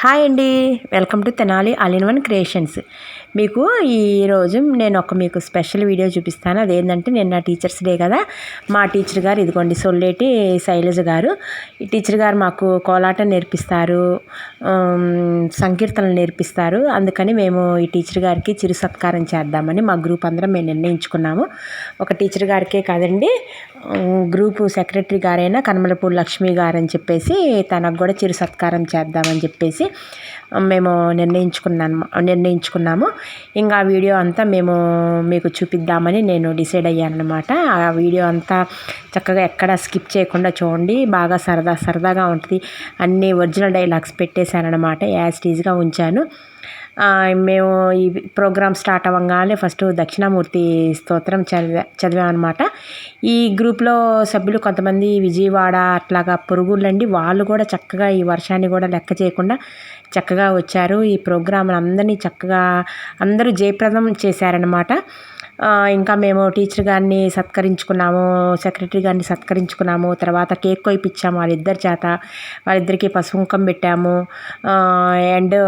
Hi అండి. Welcome to Tenali all in one creations. మీకు ఈరోజు నేను ఒక మీకు స్పెషల్ వీడియో చూపిస్తాను. అదేంటంటే నిన్న టీచర్స్ డే కదా. మా టీచర్ గారు ఇదిగోండి సొల్లేటి శైలజ గారు. ఈ టీచర్ గారు మాకు కోలాటం నేర్పిస్తారు. సంకీర్తనలు నేర్పిస్తారు. అందుకని మేము ఈ టీచర్ గారికి చిరు సత్కారం చేద్దామని మా గ్రూప్ అందరం మేము నిర్ణయించుకున్నాము. ఒక టీచర్ గారికే కాదండి గ్రూపు సెక్రటరీ గారైన కనమలపూడి లక్ష్మి గారు అని చెప్పేసి తనకు కూడా చిరు సత్కారం చేద్దాం చేద్దామని చెప్పేసి మేము నిర్ణయించుకున్నాను నిర్ణయించుకున్నాము. ఇంకా ఆ వీడియో అంతా మేము మీకు చూపిద్దామని నేను డిసైడ్ అయ్యాను అనమాట ఆ వీడియో అంతా చక్కగా ఎక్కడ స్కిప్ చేయకుండా చూడండి. బాగా సరదా సరదాగా ఉంటుంది. అన్ని ఒరిజినల్ డైలాగ్స్ పెట్టేశానమాట యాజ్ టీజ్గా ఉంచాను. మేము ఈ ప్రోగ్రామ్ స్టార్ట్ అవ్వగానే ఫస్ట్ దక్షిణామూర్తి స్తోత్రం చదివా చదివామన్నమాట. ఈ గ్రూప్లో సభ్యులు కొంతమంది విజయవాడ అట్లాగా పొరుగుళ్ళండి వాళ్ళు కూడా చక్కగా ఈ వర్షాన్ని కూడా లెక్క చేయకుండా చక్కగా వచ్చారు. ఈ ప్రోగ్రామ్ అందరినీ చక్కగా అందరూ జయప్రదం చేశారనమాట ఇంకా మేము టీచర్ గారిని సత్కరించుకున్నాము సెక్రటరీ గారిని సత్కరించుకున్నాము తర్వాత కేక్ కొయిపించాము వాళ్ళిద్దరి చేత వాళ్ళిద్దరికి పసుపుంకం పెట్టాము. అండ్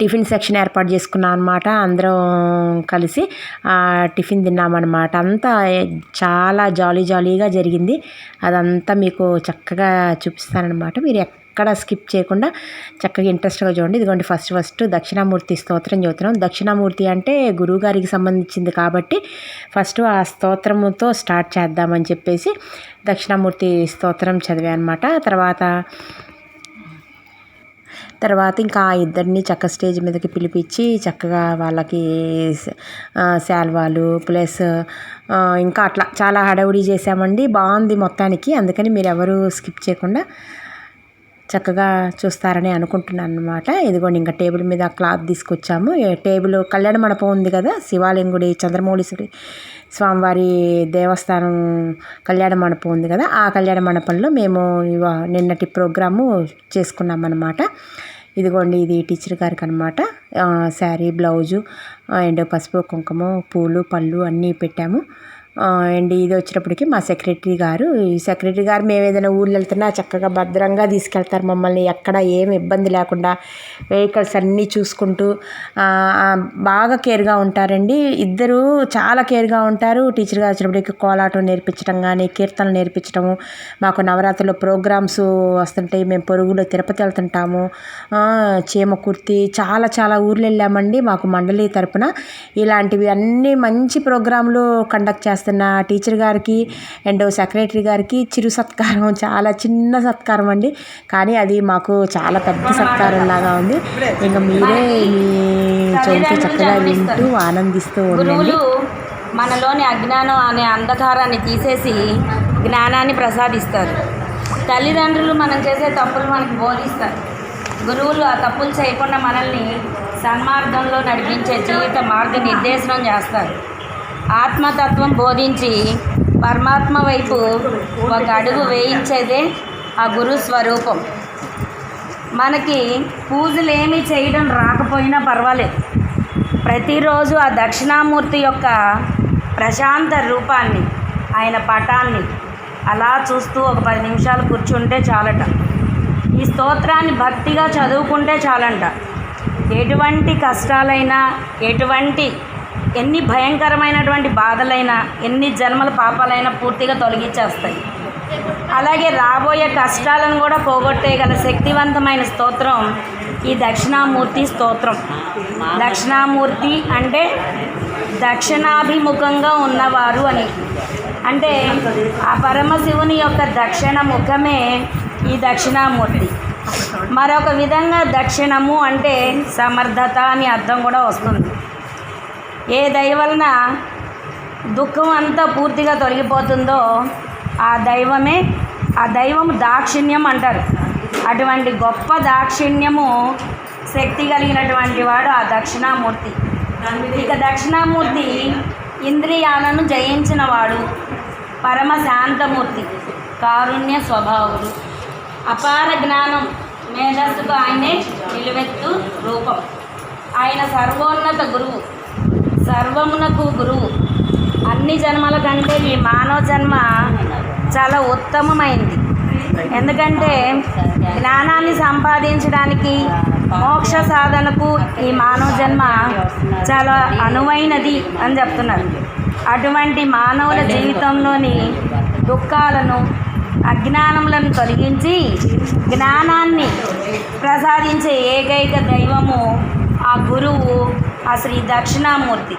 టిఫిన్ సెక్షన్ ఏర్పాటు చేసుకున్నాం అనమాట అందరం కలిసి టిఫిన్ తిన్నామన్నమాట అంతా చాలా జాలీ జాలీగా జరిగింది. అదంతా మీకు చక్కగా చూపిస్తానమాట మీరు ఎక్కడ స్కిప్ చేయకుండా చక్కగా ఇంట్రెస్ట్గా చూడండి. ఇదిగోండి ఫస్ట్ ఫస్ట్ దక్షిణామూర్తి స్తోత్రం చదువుతున్నాం. దక్షిణామూర్తి అంటే గురువుగారికి సంబంధించింది కాబట్టి ఫస్ట్ ఆ స్తోత్రముతో స్టార్ట్ చేద్దామని చెప్పేసి దక్షిణామూర్తి స్తోత్రం చదివా అనమాట తర్వాత తర్వాత ఇంకా ఆ ఇద్దరిని చక్క స్టేజ్ మీదకి పిలిపించి చక్కగా వాళ్ళకి శాల్వాలు ప్లస్ ఇంకా అట్లా చాలా హడావుడి చేసామండి బాగుంది మొత్తానికి. అందుకని మీరు ఎవరు స్కిప్ చేయకుండా చక్కగా చూస్తారని అనుకుంటున్నాను అనమాట ఇదిగోండి ఇంకా టేబుల్ మీద క్లాత్ తీసుకొచ్చాము. టేబుల్ కళ్యాణ మండపం ఉంది కదా శివాలయం గుడి చంద్రమౌళీశ్వరి స్వామివారి దేవస్థానం కళ్యాణ మండపం ఉంది కదా ఆ కళ్యాణ మండపంలో మేము నిన్నటి ప్రోగ్రాము చేసుకున్నాం అనమాట ఇదిగోండి ఇది టీచర్ గారికి అనమాట శారీ బ్లౌజు అండ్ పసుపు కుంకుమ పూలు పళ్ళు అన్నీ పెట్టాము. అండ్ ఇది వచ్చేటప్పటికి మా సెక్రటరీ గారు ఈ సెక్రటరీ గారు మేము ఏదైనా ఊళ్ళో వెళ్తున్నా చక్కగా భద్రంగా తీసుకెళ్తారు మమ్మల్ని. ఎక్కడ ఏం ఇబ్బంది లేకుండా వెహికల్స్ అన్నీ చూసుకుంటూ బాగా కేర్గా ఉంటారండి. ఇద్దరు చాలా కేర్గా ఉంటారు. టీచర్ గారు వచ్చేటప్పటికి కోలాటం నేర్పించడం కానీ కీర్తనలు నేర్పించడము మాకు నవరాత్రిలో ప్రోగ్రామ్స్ వస్తుంటాయి మేము పొరుగులో తిరుపతి వెళ్తుంటాము. చీమకుర్తి చాలా చాలా ఊర్లు వెళ్ళామండి. మాకు మండలి తరపున ఇలాంటివి అన్నీ మంచి ప్రోగ్రాంలు కండక్ట్ చేస్తున్న టీచర్ గారికి అండ్ సెక్రటరీ గారికి చిరు సత్కారం చాలా చిన్న సత్కారం అండి. కానీ అది మాకు చాలా పెద్ద సత్కారం లాగా ఉంది. ఇంకా మీరే మీ చెవితో చక్కగా వింటూ ఆనందిస్తూ ఉండండి. గురువులు మనలోని అజ్ఞానం అనే అంధకారాన్ని తీసేసి జ్ఞానాన్ని ప్రసాదిస్తారు. తల్లిదండ్రులు మనం చేసే తప్పులు మనకి బోధిస్తారు. గురువులు ఆ తప్పులు చేయకుండా మనల్ని సన్మార్గంలో నడిపించే జీవిత మార్గ నిర్దేశనం చేస్తారు. ఆత్మతత్వం బోధించి పరమాత్మ వైపు ఒక అడుగు వేయించేదే ఆ గురు స్వరూపం. మనకి పూజలు ఏమీ చేయడం రాకపోయినా పర్వాలేదు. ప్రతిరోజు ఆ దక్షిణామూర్తి యొక్క ప్రశాంత రూపాన్ని ఆయన పటాన్ని అలా చూస్తూ ఒక పది నిమిషాలు కూర్చుంటే చాలట. ఈ స్తోత్రాన్ని భక్తిగా చదువుకుంటే చాలంట. ఎటువంటి కష్టాలైనా ఎటువంటి ఎన్ని భయంకరమైనటువంటి బాధలైనా ఎన్ని జన్మల పాపాలైనా పూర్తిగా తొలగించేస్తాయి. అలాగే రాబోయే కష్టాలను కూడా పోగొట్టేయగల శక్తివంతమైన స్తోత్రం ఈ దక్షిణామూర్తి స్తోత్రం. దక్షిణామూర్తి అంటే దక్షిణాభిముఖంగా ఉన్నవారు అని. అంటే ఆ పరమశివుని యొక్క దక్షిణ ముఖమే ఈ దక్షిణామూర్తి. మరొక విధంగా దక్షిణము అంటే సమర్థత అని అర్థం కూడా వస్తుంది. ఏ దయ వలన దుఃఖం అంతా పూర్తిగా తొలగిపోతుందో ఆ దైవమే ఆ దైవము దాక్షిణ్యం అంటారు. అటువంటి గొప్ప దాక్షిణ్యము శక్తి కలిగినటువంటి వాడు ఆ దక్షిణామూర్తి. ఇక దక్షిణామూర్తి ఇంద్రియాలను జయించిన వాడు పరమ శాంతమూర్తి కారుణ్య స్వభావుడు. అపార జ్ఞానం మేధస్సుకు ఆయనే నిలువెత్తు రూపం. ఆయన సర్వోన్నత గురువు. సర్వమునకు గురువు అన్ని జన్మల కంటే ఈ మానవ జన్మ చాలా ఉత్తమమైంది. ఎందుకంటే జ్ఞానాన్ని సంపాదించడానికి మోక్ష సాధనకు ఈ మానవ జన్మ చాలా అనువైనది అని చెప్తున్నారు. అటువంటి మానవుల జీవితంలోని దుఃఖాలను అజ్ఞానములను తొలగించి జ్ఞానాన్ని ప్రసాదించే ఏకైక దైవము గురువు ఆ శ్రీ దక్షిణామూర్తి.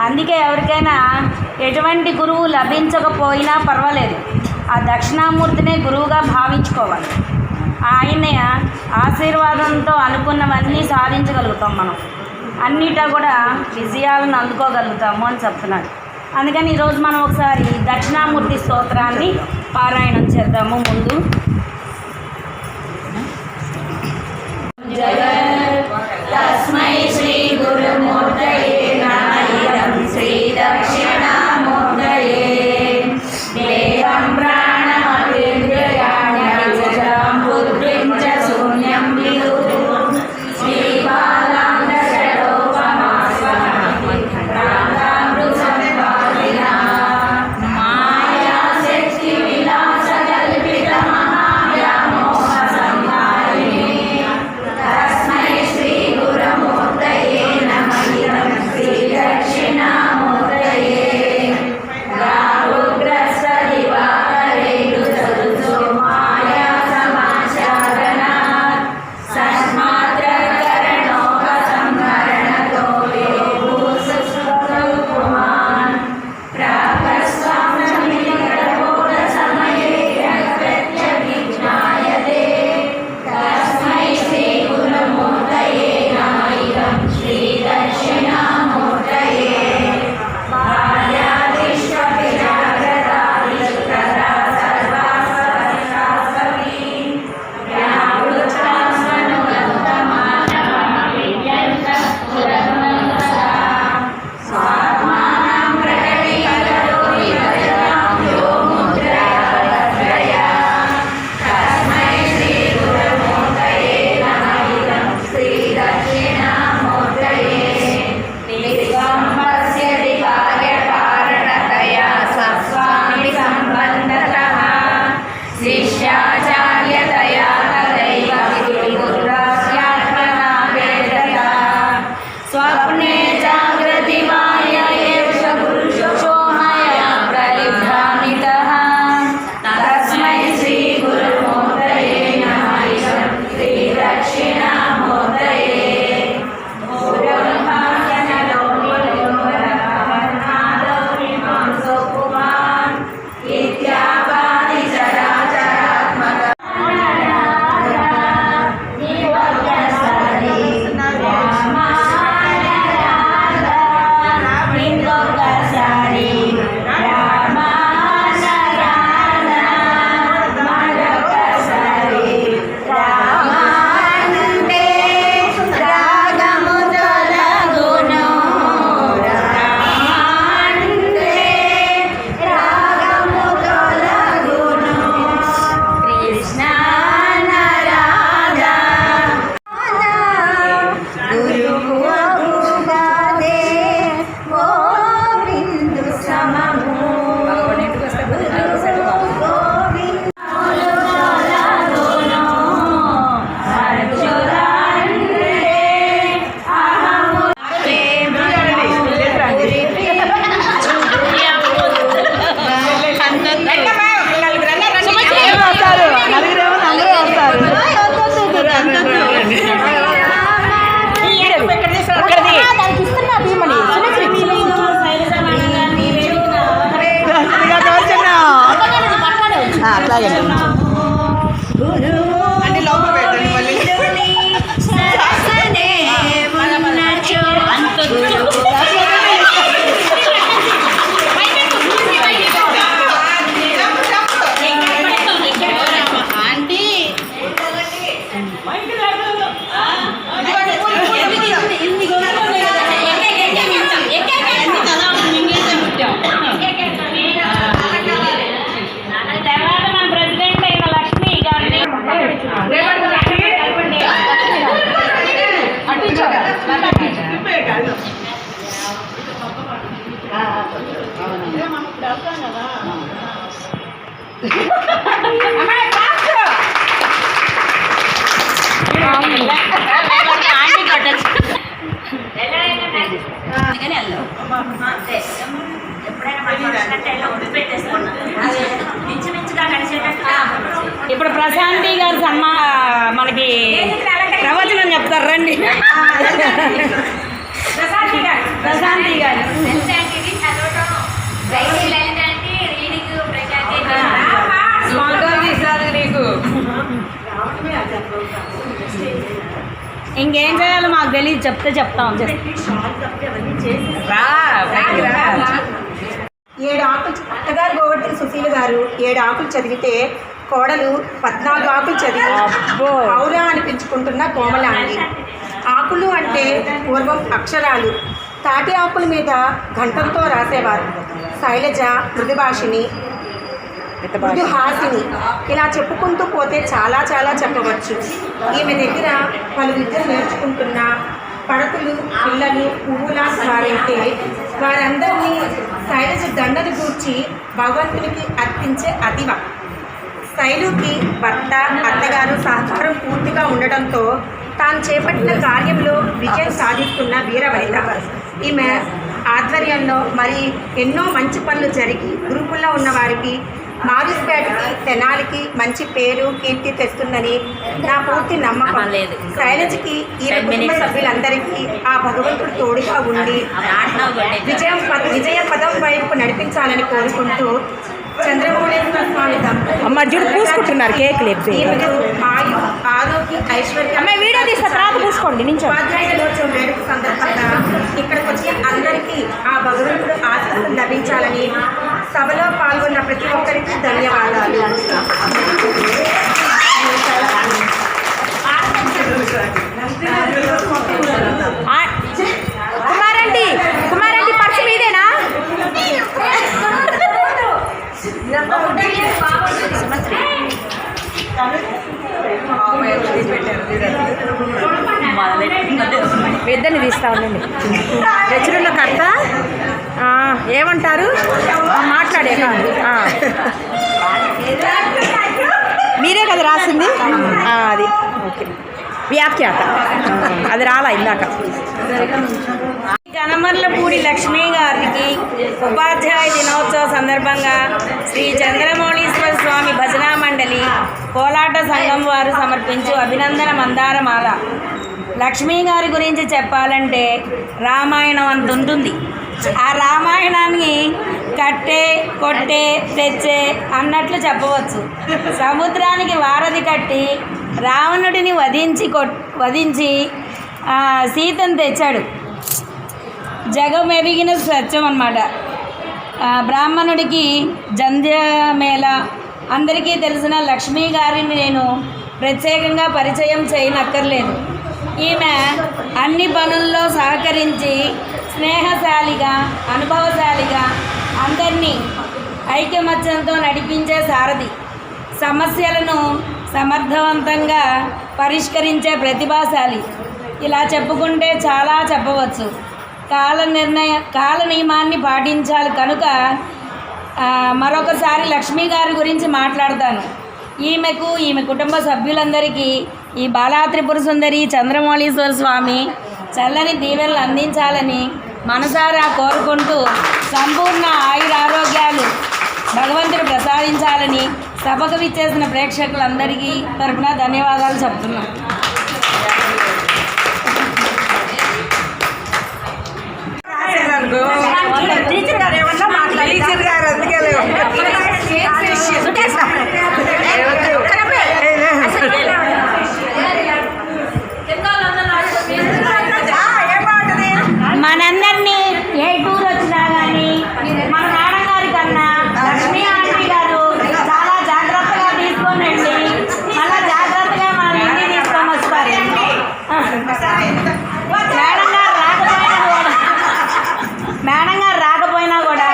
అందుకే ఎవరికైనా ఎటువంటి గురువు లభించకపోయినా పర్వాలేదు. ఆ దక్షిణామూర్తినే గురువుగా భావించుకోవాలి. ఆయన ఆశీర్వాదంతో అనుకున్నవన్నీ సాధించగలుగుతాం మనం. అన్నిటా కూడా విజయాలను అందుకోగలుగుతాము అని చెప్తున్నాడు. అందుకని ఈరోజు మనం ఒకసారి దక్షిణామూర్తి స్తోత్రాన్ని పారాయణం చేద్దాము ముందు. തസ്മൈ ശ്രീ ഗുരുമൂർത്തയേ നമ ഇദം ശ്രീ ദക്ഷി ఇప్పుడు ప్రశాంతి గారు సమ్మా మనకి ప్రవచనం చెప్తారు రండి. ప్రశాంతి గారు. ప్రశాంతి ఇంకేం చేయాలో మాకు తెలియదు చెప్తే చెప్తాం రా. ఏడు ఆకులు అత్తగారు గోవర్ధన సుశీల గారు ఏడు ఆకులు చదివితే కోడలు పద్నాలుగు ఆకులు చదివి. ఔరా అనిపించుకుంటున్న కోమలాంగి. ఆకులు అంటే పూర్వం అక్షరాలు. తాటి ఆకుల మీద గంటలతో రాసేవారు. శైలజ మృదుభాషిని మృదుహాసిని. ఇలా చెప్పుకుంటూ పోతే చాలా చాలా చెప్పవచ్చు. ఈమె దగ్గర పలు విద్యలు నేర్చుకుంటున్న పడతులు పిల్లలు పువ్వులా వారైతే వారందరినీ శైలజ దండను గూర్చి భగవంతునికి అర్పించే అతివ శైలుకి భర్త అత్తగారు సహకారం పూర్తిగా ఉండడంతో తాను చేపట్టిన కార్యంలో విజయం సాధిస్తున్న వీరవనిత. ఈమె ఆధ్వర్యంలో మరి ఎన్నో మంచి పనులు జరిగి గురుకుల్లో ఉన్న వారికి మారుస్పేటకి తెనాలికి మంచి పేరు కీర్తి తెస్తుందని నా పూర్తి నమ్మకం లేదు. శైలజకి ఈ కుటుంబ. సభ్యులందరికీ ఆ భగవంతుడు తోడుగా ఉండి విజయం పద- విజయ పదం వైపు నడిపించాలని కోరుకుంటూ చంద్రమౌళేశ్వర స్వామి అమ్మ చూడు పూసుకుంటున్నారు కేక్ ఆయు ఆరోగ్య ఐశ్వర్యం వీడియో తీస్తే తర్వాత పూసుకోండి నించో. ఉపాధ్యాయ దినోత్సవం వేడుక సందర్భంగా ఇక్కడికి వచ్చిన అందరికీ ఆ భగవంతుడు ఆశీస్సులు లభించాలని సభలో పాల్గొన్న ప్రతి ఒక్కరికి ధన్యవాదాలు. ఆ, కుమారంటి కుమారంటి పర్సు మీదేనా? పెద్దని తీస్తా ఉండండి. రెచ్చరున్న కర్త ఏమంటారు? మాట్లాడే కాదు. మీరే కదా రాసింది? అది. ఓకే. వ్యాఖ్యాత. అది రాలా ఇందాక. గణమర్లపూడి లక్ష్మీ గారికి ఉపాధ్యాయ దినోత్సవ సందర్భంగా శ్రీ చంద్రమౌళీశ్వర స్వామి భజనా మండలి కోలాట సంఘం వారు సమర్పించు అభినందన మందారమాల. లక్ష్మీ గారి గురించి చెప్పాలంటే రామాయణం అంత ఉంటుంది. ఆ రామాయణాన్ని కట్టే కొట్టే తెచ్చే అన్నట్లు చెప్పవచ్చు. సముద్రానికి వారధి కట్టి రావణుడిని వధించి కొట్ వధించి సీతను తెచ్చాడు. జగమెరిగిన సత్యం అన్నమాట. బ్రాహ్మణుడికి జంధ్యమేళ. అందరికీ తెలిసిన లక్ష్మీ గారిని నేను ప్రత్యేకంగా పరిచయం చేయనక్కర్లేదు. ఈమె అన్ని పనుల్లో సహకరించి స్నేహశాలిగా అనుభవశాలిగా అందరినీ ఐకమత్యంతో నడిపించే సారథి. సమస్యలను సమర్థవంతంగా పరిష్కరించే ప్రతిభాశాలి. ఇలా చెప్పుకుంటే చాలా చెప్పవచ్చు. కాల నిర్ణయ కాల నియమాన్ని పాటించాలి. కనుక మరొకసారి లక్ష్మీ గారి గురించి మాట్లాడతాను. ఈమెకు ఈమె కుటుంబ సభ్యులందరికీ ఈ బాలాత్రిపుర సుందరి చంద్రమౌళీశ్వర స్వామి చల్లని దీవెనలు అందించాలని మనసారా కోరుకుంటూ సంపూర్ణ ఆయురారోగ్యాలు భగవంతుడు ప్రసాదించాలని సభకు విచ్చేసిన ప్రేక్షకులందరికీ తరపున ధన్యవాదాలు చెప్తున్నాను టీచర్ గారు ఏమన్నా మాట్లాడి టీచర్ గారు అందుకే మనందరినీ ఏ టూర్ వచ్చినా కానీ మన మేడం గారి కన్నా లక్ష్మీ ఆంటీ గారు చాలా జాగ్రత్తగా తీసుకొని రండి మళ్ళా జాగ్రత్తగా మన ఇంటికి తీసుకొని వస్తారు మేడం గారు రాకపోయినా కూడా మేడం గారు రాకపోయినా కూడా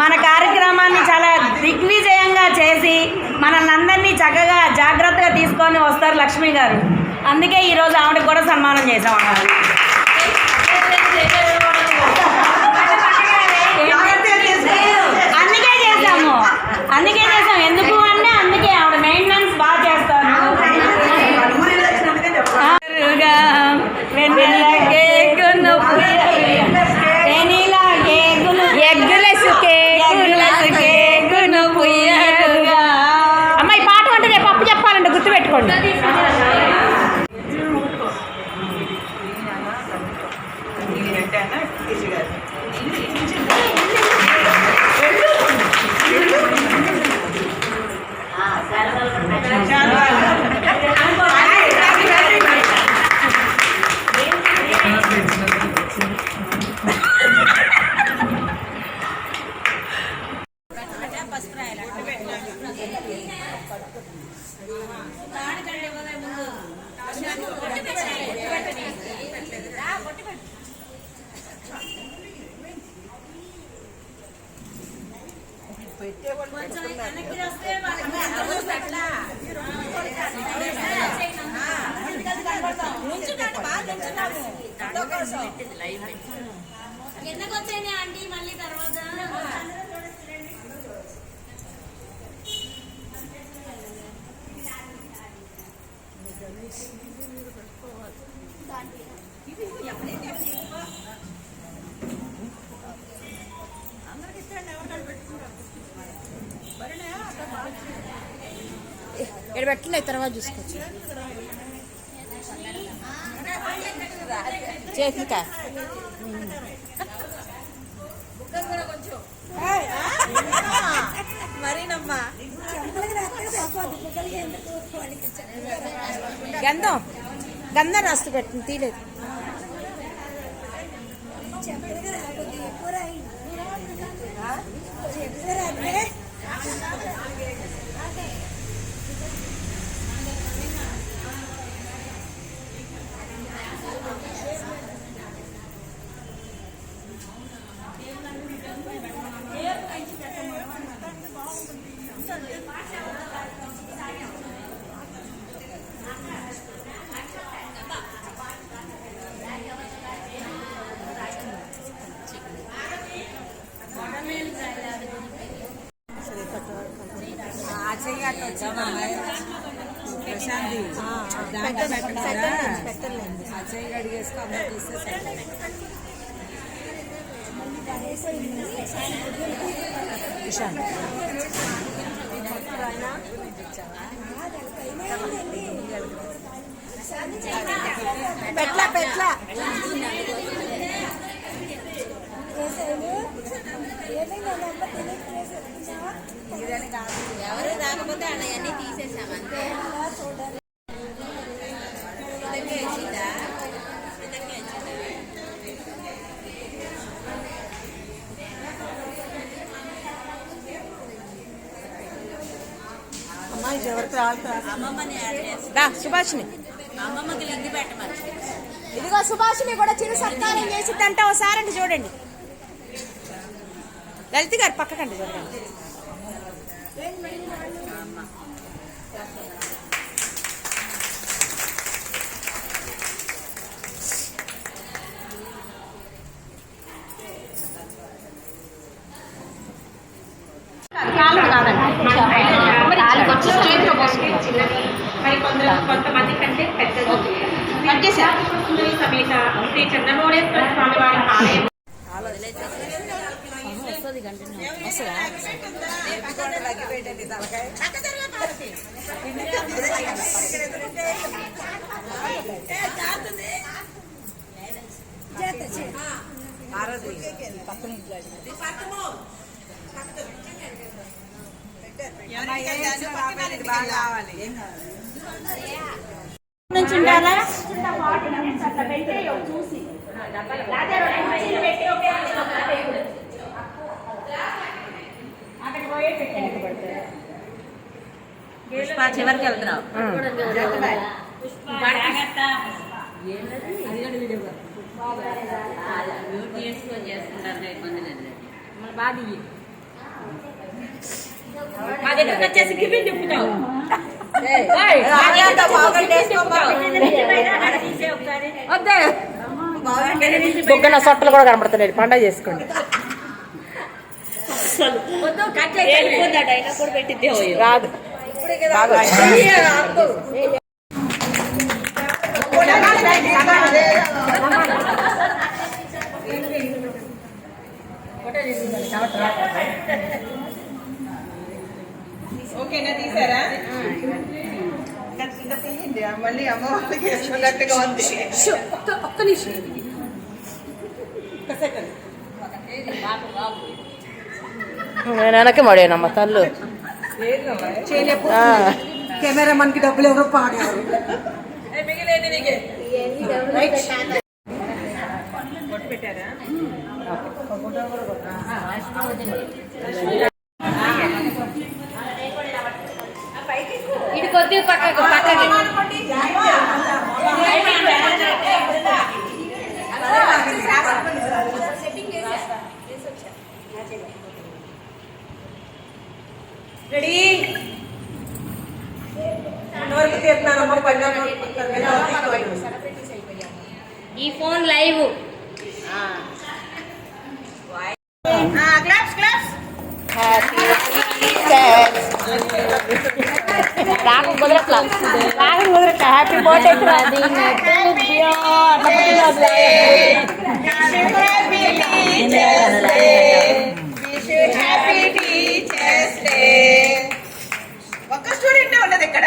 మన కార్యక్రమాన్ని చాలా దిగ్విజయంగా చేసి మనల్ని అందరినీ చక్కగా జాగ్రత్తగా తీసుకొని వస్తారు లక్ష్మి గారు. అందుకే ఈరోజు ఆవిడకి కూడా సన్మానం చేసాం అన్నమాట అందుకే చేసాము అందుకే చేసాం ఎందుకు అంటే అందుకే ఆవిడ మెయింటెనెన్స్ బాగా చేస్తారు వెన్నెల కేక్ నొప్పి ఎందుకు వచ్చాయి ఆంటీ మళ్ళీ తర్వాత ఇక్కడ పెట్టలే తర్వాత చూసుకోవచ్చు. చేతికా? మరీనమ్మా. గంధం. గంధం రాస్తూ పెట్టింది తీలేదు అజయ్ అడిగేసుకో అందరూ తీసేసారు పెట్ల ఎవరు రాకపోతే అన్నీ తీసేసాం అంతే. సుభాషిని. ఇదిగో సుభాషిని కూడా చిరు సత్కారం చేసిద్దంట. ఒకసారండి చూడండి. లలిత గారు పక్కకండి చూడండి. సుందరి సమేత శ్రీ చంద్రమౌళేశ్వర స్వామి వారి ఆలయం నుంచి ఉండాలా పుష్ప చివరికి వెళ్తున్నావు మా దగ్గరకు వచ్చేసి గిఫ్ట్ తిప్పుతావు బొగ్గన సొట్టలు కూడా కనబడుతున్నాయి. పండగ చేసుకోండి. రాదు. ఓకేనా తీసారా? మళ్ళీ అమ్మ వాళ్ళకి వేసుకున్నట్టుగా ఉంది. ఒక్క నిమిషం. ఒక సెకండ్. మడేనమ్మ తల్లు. చేయలేపు ఆ. కెమెరా మనకి డబ్బులు ఎవరో పాడారు ఈ ఫోన్ లైవ్ కుదరట్లా కుదరట్లా happy birthday happy teachers day ఒక్క స్టూడెంట్ ఉన్నది ఇక్కడ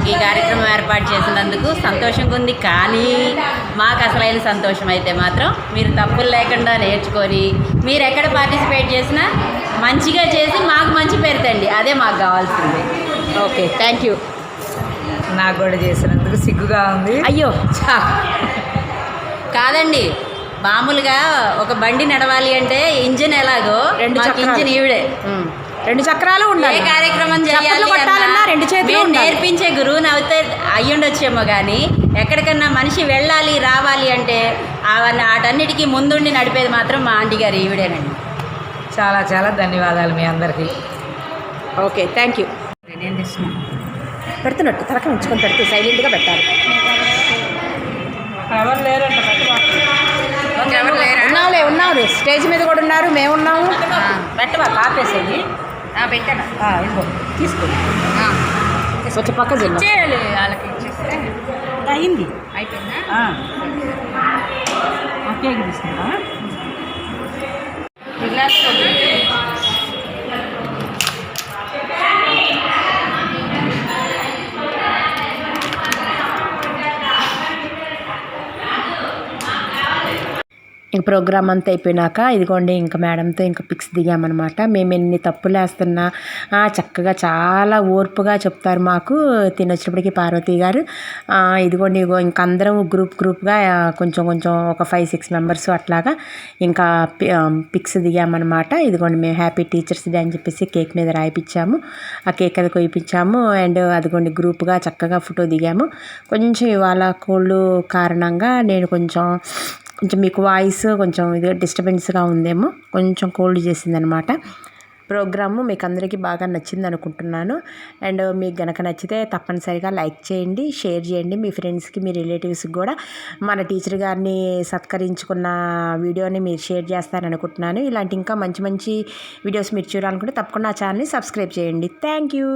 మాకు ఈ కార్యక్రమం ఏర్పాటు చేసినందుకు సంతోషంగా ఉంది. కానీ మాకు అసలైన సంతోషం అయితే మాత్రం మీరు తప్పులు లేకుండా నేర్చుకొని మీరు ఎక్కడ పార్టిసిపేట్ చేసినా మంచిగా చేసి మాకు మంచి పేరు తండి. అదే మాకు కావాల్సింది. Okay thank you. నాకు కూడా చేసినందుకు సిగ్గుగా ఉంది. అయ్యో. చా. కాదండి మామూలుగా ఒక బండి నడవాలి అంటే ఇంజిన్ ఎలాగో రెండు. ఇంజిన్ ఈవిడే. రెండు చక్రాలు ఏ ఉండాలి కార్యక్రమం చేయాలి కొట్టాలన్నా రెండు చేతులు. నేర్పించే గురువుని అయితే అయ్యుండొచ్చేమో కానీ ఎక్కడికన్నా మనిషి వెళ్ళాలి రావాలి అంటే అవన్నీ వాటన్నిటికీ ముందుండి నడిపేది మాత్రం మా ఆంటీ గారు ఈవిడేనండి. చాలా చాలా ధన్యవాదాలు మీ అందరికీ. Okay thank you. పెడుతున్నట్టు తలక ఉంచుకొని పెడుతూ సైలెంట్గా పెట్టాలి. ఎవరు లేరంట ఉన్నావులే ఉన్నావు స్టేజ్ మీద కూడా ఉన్నారు మేము ఉన్నాము పెట్టవా కాపేసేది పెట్టాను? ఆ, ఇదిగో తీసుకో. కొంచెం పక్క వాళ్ళకి ఇచ్చేస్తే. అయింది. అయిపోయిందా? ఓకే తీసుకుంటా ఇంక ప్రోగ్రామ్ అంతా అయిపోయినాక ఇదిగోండి ఇంకా మేడంతో ఇంకా పిక్స్ దిగామన్నమాట. మేము ఎన్ని తప్పులు వేస్తున్నా చక్కగా చాలా ఓర్పుగా చెప్తారు మాకు. తినొచ్చినప్పటికీ పార్వతి గారు ఇదిగోండి ఇగో ఇంక అందరం గ్రూప్ గ్రూప్గా కొంచెం కొంచెం ఒక ఫైవ్ సిక్స్ మెంబర్స్ అట్లాగా ఇంకా పిక్స్ దిగామన్నమాట. ఇదిగోండి మేము హ్యాపీ టీచర్స్ డే అని చెప్పేసి కేక్ మీద రాయిపించాము. ఆ కేక్ అది కొయిపించాము అండ్ అదిగోండి గ్రూప్గా చక్కగా ఫోటో దిగాము. కొంచెం ఇవాళ కోల్డ్ కారణంగా నేను కొంచెం కొంచెం మీకు వాయిస్ కొంచెం ఇది డిస్టర్బెన్స్గా ఉందేమో కొంచెం కోల్డ్ చేసిందనమాట. ప్రోగ్రాము మీకు అందరికీ బాగా నచ్చింది అనుకుంటున్నాను. అండ్ మీకు గనక నచ్చితే తప్పనిసరిగా లైక్ చేయండి షేర్ చేయండి. మీ ఫ్రెండ్స్కి మీ రిలేటివ్స్కి కూడా మన టీచర్ గారిని సత్కరించుకున్న వీడియోని మీరు షేర్ చేస్తారని అనుకుంటున్నాను ఇలాంటి ఇంకా మంచి మంచి వీడియోస్ మీరు చూడాలనుకుంటే తప్పకుండా ఆ ఛానల్ని సబ్స్క్రైబ్ చేయండి. Thank you.